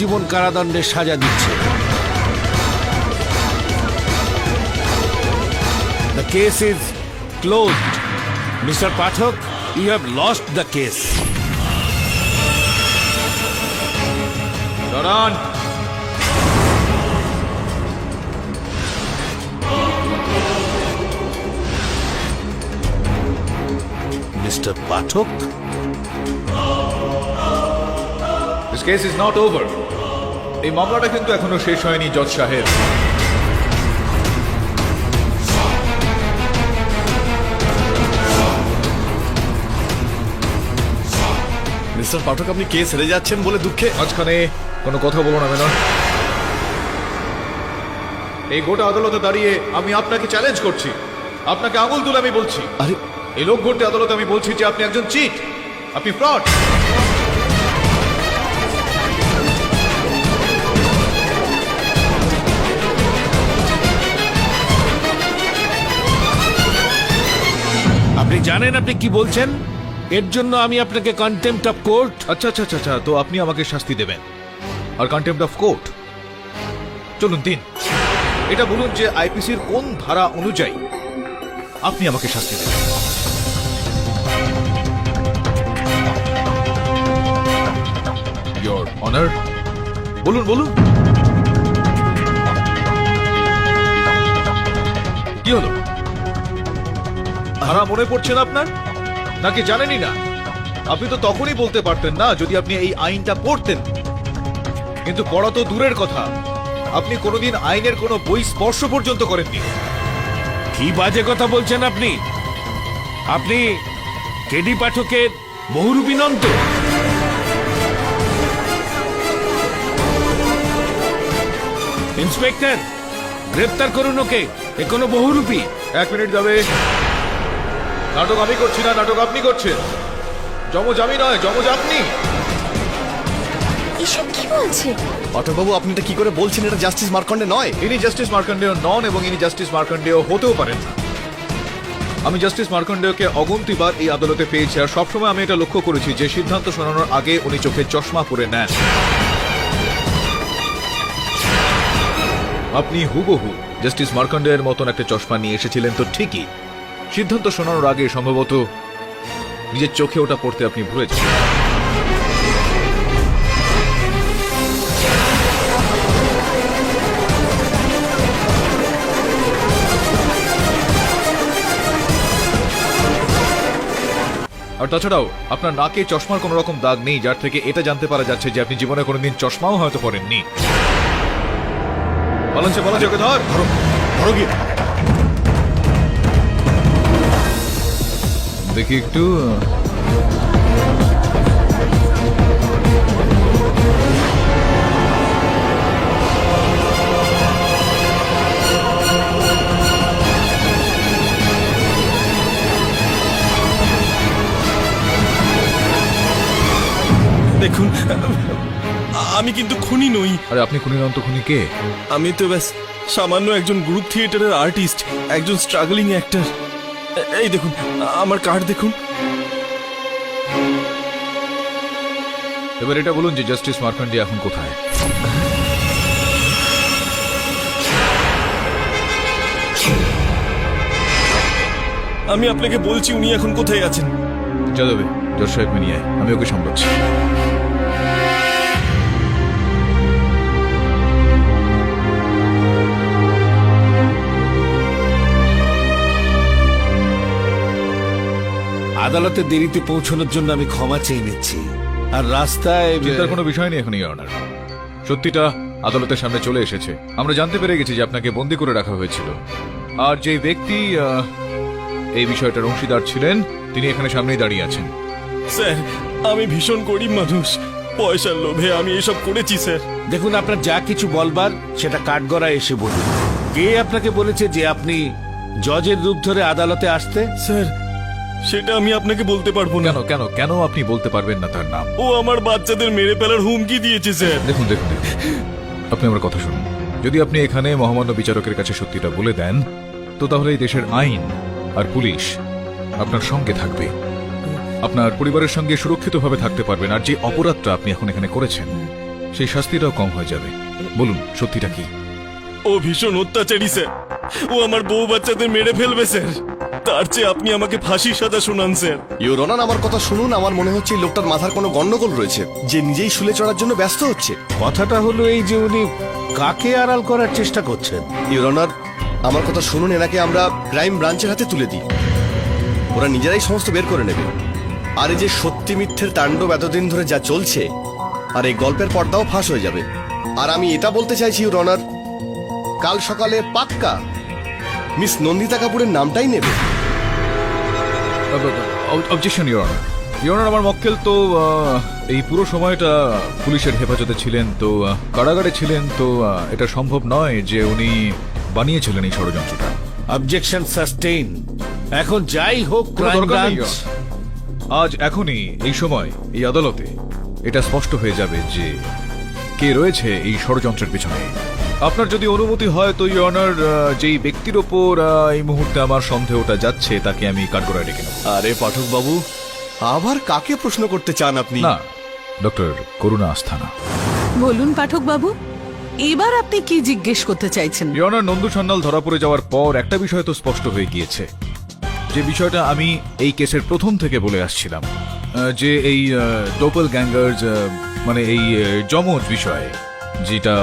জীবন কারাদণ্ডের সাজা দিচ্ছে। The case is closed mister Pathak you have lost the case দাঁড়ান mister this case is not over এই মামলাটা কিন্তু এখনও শেষ হয়নি জজ সাহেব। মিস্টার পাঠক আপনি কে? হেরে যাচ্ছেন বলে দুঃখে? মাঝখানে কোনো কথা বলো না মেনন এই গোটা আদালতে দাঁড়িয়ে আমি আপনাকে চ্যালেঞ্জ করছি। আপনাকে আঙুল তুলে আমি বলছি। আরে এই লোক ভর্তি আদালতে আমি বলছি যে আপনি একজন চিট আপনি ফ্রড জানেন আপনি কি বলছেন? এর জন্য আমি আপনাকে কন্টেম্পট অফ কোর্ট আচ্ছা আচ্ছা আচ্ছা আচ্ছা তো আপনি আমাকে শাস্তি দেবেন। আর কন্টেম্পট অফ কোর্ট চলুন, দিন। এটা বলুন যে আইপিসির কোন ধারা অনুযায়ী আপনি আমাকে শাস্তি দেবেন। ইয়োর অনার বলুন বলুন। কি হলো? ধারা মনে পড়ছে না আপনার? নাকি জানেনই না? আপনি তো তখনই বলতে পারতেন না যদি আপনি এই আইনটা পড়তেন কিন্তু পড়া তো দূরের কথা। আপনি কোনোদিন আইনের কোনো বই স্পর্শ পর্যন্ত করেননি। কি বাজে কথা বলছেন আপনি? আপনি কেডি পাঠকের বহুরূপী নন তো ইন্সপেক্টর গ্রেপ্তার করুন ওকে। এ কোনো বহুরূপী? এক মিনিট যাবে। নাটক আমি করছি না নাটক আপনি করছেন। জমজ আমি নয় জমজ আপনি। এসব কি বলছে? পাঠকবাবু আপনি এটা কি করে বলছেন? এটা জাস্টিস মার্কন্ডে নয়। ইনি জাস্টিস মার্কন্ডেয় নন এবং ইনি জাস্টিস মার্কন্ডেয় হতেও পারেন না। আমি জাস্টিস মার্কন্ডেয়কে অগন্তিবার এই আদালতে পেয়েছি আর সবসময় আমি এটা লক্ষ্য করেছি যে সিদ্ধান্ত শোনানোর আগে উনি চোখে চশমা পরে নেন। আপনি হুবহু জাস্টিস মার্কন্ডেয়ের মতন একটা চশমা নিয়ে এসেছিলেন তো ঠিকই। সিদ্ধান্ত শোনানোর আগে সম্ভবত নিজের চোখে ওটা পড়তে আপনি ভুলেছেন আর তাছাড়াও, আপনার নাকে চশমার কোনো রকম দাগ নেই, যার থেকে এটা জানতে পারা যাচ্ছে যে আপনি জীবনে কোনোদিন চশমাও হয়তো পরেননি। পালাচ্ছে পালাচ্ছে, ওকে ধর! ধরো ধরো গিয়ে। দেখি একটু। দেখুন আমি কিন্তু খুনি নই। আরে আপনি খুনি নন তো খুনি কে? আমি তো ব্যাস সামান্য একজন গ্রুপ থিয়েটারের আর্টিস্ট একজন স্ট্রাগলিং অ্যাক্টর। এই দেখুন আমার কার্ড দেখুন। এবার এটা বলুন যে জাস্টিস মার্কন্ডি এখন কোথায়? আমি আপনাকে বলছি উনি এখন কোথায় আছেন। যাদবে নিয়ে আয় আমি ওকে সামলাচ্ছি। আদালতে দেরিতে পৌঁছানোর জন্য আমি ক্ষমা চেয়ে নিচ্ছি। আর রাস্তায় চিন্তার কোনো বিষয় নেই এখন অনার সত্যিটা আদালতের সামনে চলে এসেছে। আমরা জানতে পেরে গেছি যে আপনাকে বন্দি করে রাখা হয়েছিল। আর যে ব্যক্তি আহ, এই বিষয়টার অংশীদার ছিলেন তিনি এখানে সামনেই দাঁড়িয়ে আছেন। স্যার আমি ভীষণ গরিব মানুষ। পয়সার লোভে আমি এসব করেছি স্যার। দেখুন আপনার যা কিছু বলবার সেটা কাঠগড়া এসে বলুন। কে আপনাকে বলেছে যে আপনি জজের রূপ ধরে আদালতে আসতে? স্যার সেটা আমি আপনাকে বলতে পারব না। কেন কেন কেন আপনি বলতে পারবেন না তার নাম? ও আমার বাচ্চাদের মেরে ফেলার হুমকি দিয়েছে স্যার। দেখুন দেখুন দেখুন। আপনি আমার কথা শুনুন। যদি আপনি এখানে মহামান্য বিচারকের কাছে সত্যিটা বলে দেন তো তাহলে এই দেশের আইন আর পুলিশ আপনার সঙ্গে থাকবে। আপনার পরিবারের সঙ্গে সুরক্ষিতভাবে থাকতে পারবেন আর যে অপরাধটা আপনি এখন এখানে করেছেন সেই শাস্তিটাও কম হয়ে যাবে। বলুন সত্যিটা কি? ও ভীষণ অত্যাচারী স্যার। ও আমার বউ বাচ্চাদের মেরে ফেলবে স্যার। তার চেয়ে আপনি আমাকে ফাঁসির সাজা শুনান স্যার। ইউর অনার আমার কথা শুনুন। আমার মনে হচ্ছে এই লোকটার মাথার কোনো গন্ডগোল রয়েছে। যে নিজেই শুলে চড়ার জন্য ব্যস্ত হচ্ছে। কথাটা হলো এই যে উনি কাকে আড়াল করার চেষ্টা করছেন। ইউর অনার আমার কথা শুনুন। এনাকে আমরা ক্রাইম ব্রাঞ্চের হাতে তুলে দিই। ওরা নিজেরাই সমস্ত বের করে নেবে। আর এই যে সত্যি মিথ্যের তাণ্ডব এতদিন ধরে যা চলছে আর এই গল্পের পর্দাও ফাঁস হয়ে যাবে। আর আমি এটা বলতে চাইছি ইউর অনার কাল সকালে পাক্কা মিস নন্দিতা কাপুরের নামটাই নেবে। অবজেকশন ইয়র ইয়র আমার মক্কেল তো এই পুরো সময়টা পুলিশের হেফাজতে ছিলেন তো কারাগারে ছিলেন তো এটা সম্ভব নয় যে উনি বানিয়েছিলেন এই ষড়যন্ত্রটা। অবজেকশন সাস্টেইন এখন যাই হোক ক্রাইম ব্রাঞ্চ আজ এখনই এই সময় এই আদালতে এটা স্পষ্ট হয়ে যাবে যে কে রয়েছে এই ষড়যন্ত্রের পিছনে। আপনার যদি অনুমতি হয় তো ইয়নার যেই ব্যক্তির ওপর এই মুহূর্তে আমার সন্দেহটা যাচ্ছে তাকে আমি কাঠগড়ায় ডেকে নেব। আরে পাঠক বাবু আবার কাকে প্রশ্ন করতে চান আপনি? না ডক্টর করুণা আস্থানা। বলুন পাঠক বাবু এবার আপনি কি জিজ্ঞেস করতে চাইছেন? ইয়নার নন্দু সান্যাল ধরা পড়ে যাওয়ার পর একটা বিষয় তো স্পষ্ট হয়ে গিয়েছে। যে বিষয়টা আমি এই কেসের প্রথম থেকে বলে আসছিলাম যে এই ডোপল গ্যাঙ্গার্স মানে এই যমজ বিষয় যেটা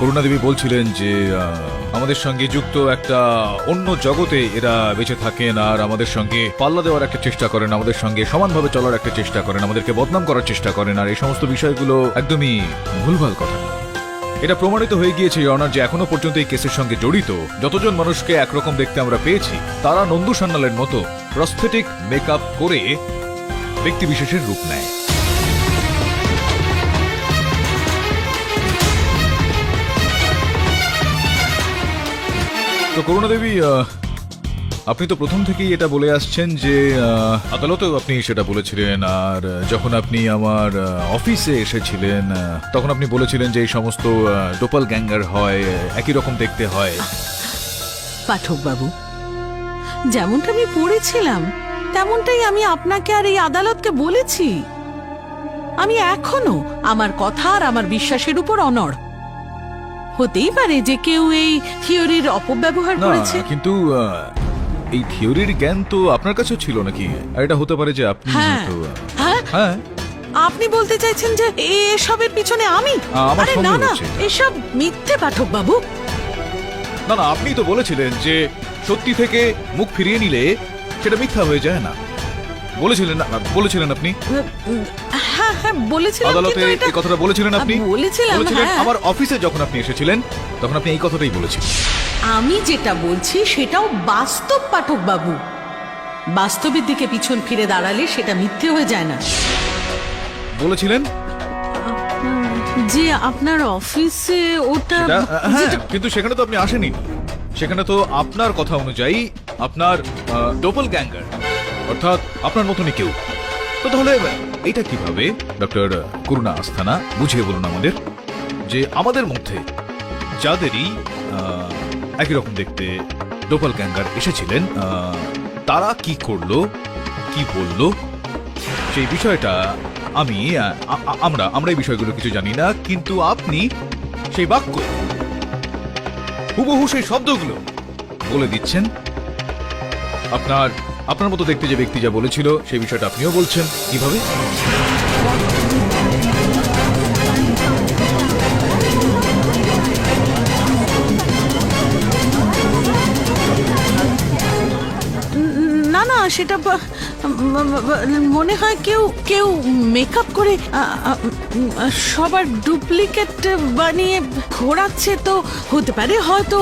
করুণাদেবী বলছিলেন যে আমাদের সঙ্গে যুক্ত একটা অন্য জগতে এরা বেঁচে থাকেন আর আমাদের সঙ্গে পাল্লা দেওয়ার একটা চেষ্টা করেন, আমাদের সঙ্গে সমানভাবে চলার একটা চেষ্টা করেন, আমাদেরকে বদনাম করার চেষ্টা করেন আর এই সমস্ত বিষয়গুলো একদমই ভুলভাল কথা। এটা প্রমাণিত হয়ে গিয়েছে অনার যে এখনও পর্যন্ত এই কেসের সঙ্গে জড়িত যতজন মানুষকে একরকম দেখতে আমরা পেয়েছি, তারা নন্দু সান্যালের মতো প্রস্থেটিক মেকআপ করে ব্যক্তিবিশেষের রূপ নেয়। তো করুণা দেবী আপনি তো প্রথম থেকেই এটা বলে আসছেন যে আদালতেও আপনি সেটা বলেছিলেন, আর যখন আপনি আমার অফিসে এসেছিলেন তখন আপনি বলেছিলেন যে এই সমস্ত ডোপাল গ্যাঙ্গার হয়, একই রকম দেখতে হয়। পাঠক বাবু যেমনটা আমি পড়েছিলাম, তেমনটাই আমি আপনাকে আর এই আদালতকে বলেছি। আমি এখনও আমার কথা আর আমার বিশ্বাসের উপর অনড়। হতেই পারে যে কেউ এই থিওরির অপব্যবহার না করেছে। কিন্তু আহ, এই থিওরির জ্ঞান তো আপনার কাছেও ছিল নাকি? আর এটা হতে পারে যে আপনি হ্যাঁ। হয়তো, হ্যাঁ? হ্যাঁ? আপনি বলতে চাইছেন যে এ- এসবের পিছনে আমি? আমার আরে সন্দেহ না না হচ্ছে। এটা। এসব মিথ্যে পাঠক বাবু। না না আপনি তো বলেছিলেন যে সত্যি থেকে মুখ ফিরিয়ে নিলে সেটা মিথ্যা হয়ে যায় না। বলেছিলেন না বলেছিলেন আপনি? হ্যাঁ হ্যাঁ বলেছিলাম আদালতে কিন্তু এটা- এই কথাটা বলেছিলেন আপনি? বলেছিলাম, হ্যাঁ। আমার অফিসে যখন আপনি এসেছিলেন তখন আপনি এই কথাটাই বলেছিলেন। আমি যেটা বলছি সেটাও বাস্তব পাঠক বাবু বাস্তবের দিকে পিছন ফিরে দাঁড়ালে সেটা মিথ্যে হয়ে যায় না। বলেছিলেন? যে আপনার অফিসে ওটা সেটা, হ্যাঁ কিন্তু সেখানে তো আপনি আসেনি সেখানে তো আপনার কথা অনুযায়ী আপনার ডবল গ্যাঙ্গার অর্থাৎ আপনার মতনই কেউ। তো তাহলে এটা কীভাবে? ডক্টর করুণা আস্থানা বুঝিয়ে বলুন আমাদের যে আমাদের মধ্যে যাদেরই একই রকম দেখতে ডোপাল গ্যাঙ্গার এসেছিলেন তারা কি করল, কি বলল? সেই বিষয়টা আমি আমরা আমরা এই বিষয়গুলো কিছু জানি না, কিন্তু আপনি সেই বাক্য, হুবহু সেই শব্দগুলো বলে দিচ্ছেন। আপনার আপনার মতো দেখতে যে ব্যক্তি যা বলেছিল, সেই বিষয়টা আপনিও বলছেন। কীভাবে? না না, সেটা মনে হয় কেউ কেউ মেকআপ করে সবার ডুপ্লিকেট বানিয়ে ঘোরাচ্ছে তো হতে পারে হয়তো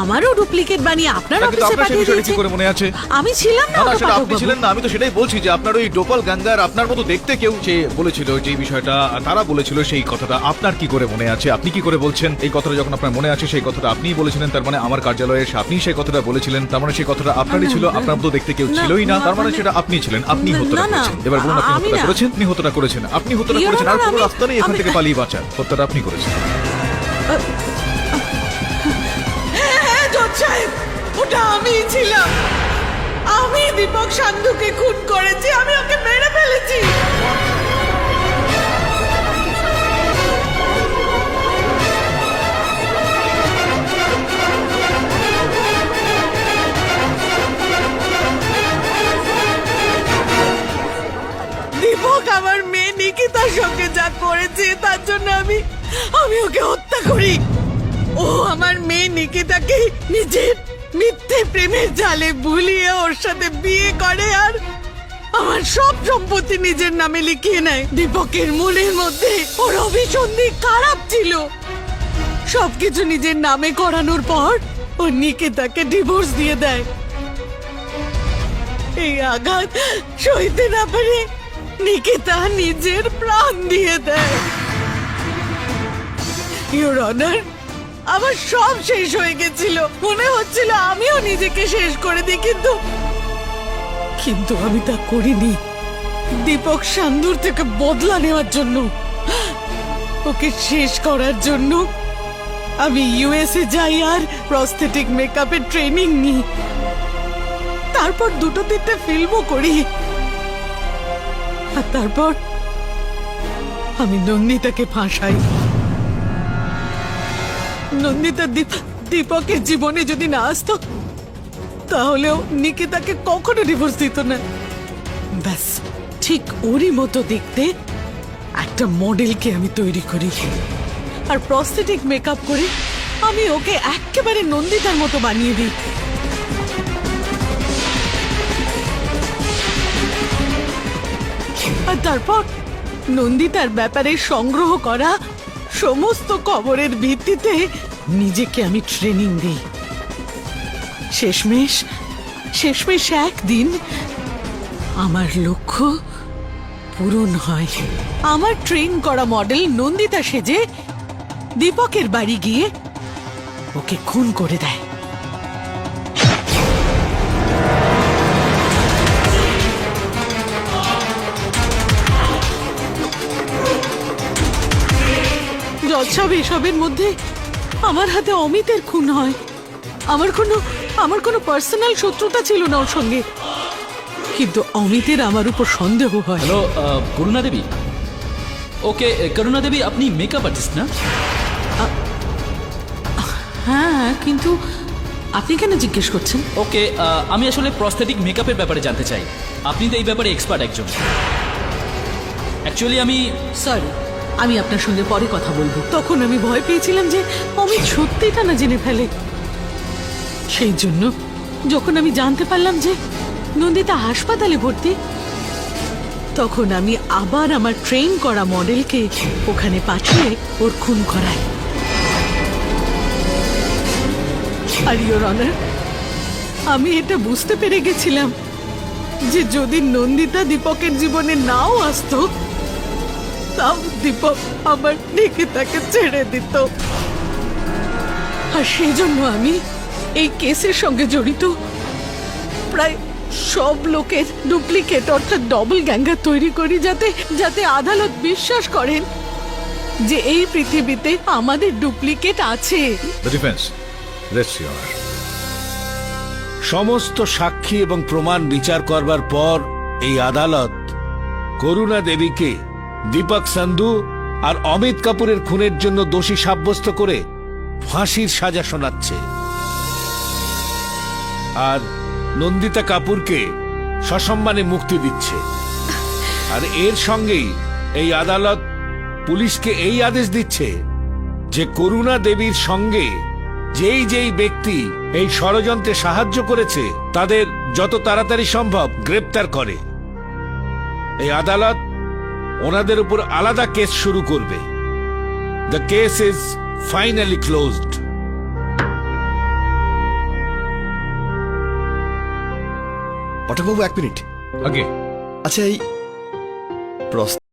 আমারও ডুপ্লিকেট বানিয়ে আপনার অফিসে পাঠিয়ে দিয়েছে। করে মনে আছে? আমি ছিলাম না সেটা আপনি ছিলেন না আমি তো সেটাই বলছি যে আপনার ওই ডোপাল গাঙ্গার আপনার মতো দেখতে কেউ যে বলেছিল যে বিষয়টা তারা বলেছিল সেই কথাটা আপনার কি করে মনে আছে? আপনি কি করে বলছেন? এই কথাটা যখন আপনার মনে আছে সেই কথাটা আপনিই বলেছিলেন তার মানে আমার কার্যালয়ে এসে আপনি সেই কথাটা বলেছিলেন তার মানে সেই কথাটা আপনারই ছিল আপনার মতো দেখতে কেউ ছিলই না তার মানে সেটা আপনি ছিলেন আপনি না, করেছেন। এবার বলুন আপনি না। করেছেন আপনি হত্যা করেছেন আপনি হত্যা করেছেন আর কোনো রাস্তা নেই এখান থেকে পালিয়ে বাঁচার। হত্যাটা আপনি করেছেন। হ্যাঁ ওটা আমি ছিলাম। আমি দীপক সান্ধুকে খুন করেছি আমি ওকে মেরে ফেলেছি। জালে ভুলিয়ে ওর সাথে বিয়ে করে আর আমার সব সম্পত্তি নিজের নামে লিখিয়ে নেয়। দীপকের মনের মধ্যে ওর অভিসন্ধি খারাপ ছিল। সবকিছু নিজের নামে করানোর পর ও নিকিতাকে ডিভোর্স দিয়ে দেয়। এই আঘাত সইতে না পারে নিকিতা নিজের প্রাণ দিয়ে দেয়। ইউর অনার আমার সব শেষ হয়ে গেছিল। মনে হচ্ছিল আমিও নিজেকে শেষ করে দিই, কিন্তু কিন্তু আমি তা করিনি। দীপক সান্দুর থেকে বদলা নেওয়ার জন্য, ওকে শেষ করার জন্য আমি ইউএসএ যাই আর প্রস্থেটিক মেকআপের ট্রেনিং নিই। তারপর দুটো তিনটে ফিল্মও করি। আর তারপর আমি নন্দিতাকে ফাঁসাই। নন্দিতা দীপ- দীপকের জীবনে যদি না আসতো, তাহলেও নিকিতাকে কখনো ডিভোর্স দিত না। ব্যাস, ঠিক ওরই মতো দেখতে একটা মডেলকে আমি তৈরি করি। আর প্রস্থেটিক মেকআপ করে আমি ওকে একেবারে নন্দিতার মতো বানিয়ে দিই। আর তারপর নন্দিতার ব্যাপারে সংগ্রহ করা সমস্ত খবরের ভিত্তিতে নিজেকে আমি ট্রেনিং দিই। শেষমেশ শেষমেশ একদিন আমার লক্ষ্য পূরণ হয়। আমার ট্রেন করা মডেল নন্দিতা সেজে দীপকের বাড়ি গিয়ে ওকে খুন করে দেয়। জলসব এসবের মধ্যে আমার হাতে অমিতের খুন হয়। আমার কোনো আমার কোনো পার্সোনাল শত্রুতা ছিল না ওর সঙ্গে। কিন্তু অমিতের আমার উপর সন্দেহ হয়। হ্যালো করুণা দেবী। ওকে করুণা দেবী আপনি মেকআপ আর্টিস্ট না? হ্যাঁ কিন্তু আপনি কেন জিজ্ঞেস করছেন? ওকে আমি আসলে প্রস্থেটিক মেকআপের ব্যাপারে জানতে চাই। আপনি তো এই ব্যাপারে এক্সপার্ট একজন। অ্যাকচুয়ালি আমি সরি আমি আপনার সঙ্গে পরে কথা বলব। তখন আমি ভয় পেয়েছিলাম যে অমিত সত্যিটা না জেনে ফেলে। সেই জন্য যখন আমি জানতে পারলাম যে নন্দিতা হাসপাতালে ভর্তি, তখন আমি আবার আমার ট্রেন করা মডেলকে ওখানে পাঠিয়ে ওর খুন করাই। আর ইওর অনার, আমি এটা বুঝতে পেরে গেছিলাম যে যদি নন্দিতা দীপকের জীবনে নাও আসতো দীপক আমার নিকিতাকে ছেড়ে দিত। আর সেই জন্য আমি এই কেসের সঙ্গে জড়িত। প্রায় সব লোকের ডুপ্লিকেট অর্থাৎ ডবল গ্যাঙ্গার তৈরি করি যাতে যাতে আদালত বিশ্বাস করেন যে এই পৃথিবীতে আমাদের ডুপ্লিকেট আছে। সমস্ত সাক্ষী এবং প্রমাণ বিচার করবার পর এই আদালত করুণা দেবীকে দীপক সান্ধু আর অমিত কাপুরের খুনের জন্য দোষী সাব্যস্ত করে ফাঁসির সাজা শোনাচ্ছে। আর নন্দিতা কাপুরকে সসম্মানে মুক্তি দিচ্ছে। আর এর সঙ্গেই এই আদালত পুলিশকে এই আদেশ দিচ্ছে যে করুণা দেবীর সঙ্গে যেই যেই ব্যক্তি এই ষড়যন্ত্রে সাহায্য করেছে, তাদের যত তাড়াতাড়ি সম্ভব গ্রেপ্তার করে। এই আদালত ওনাদের উপর আলাদা কেস শুরু করবে। The case is finally closed পাঠকবাবু এক মিনিট। আগে। আচ্ছা এই প্রস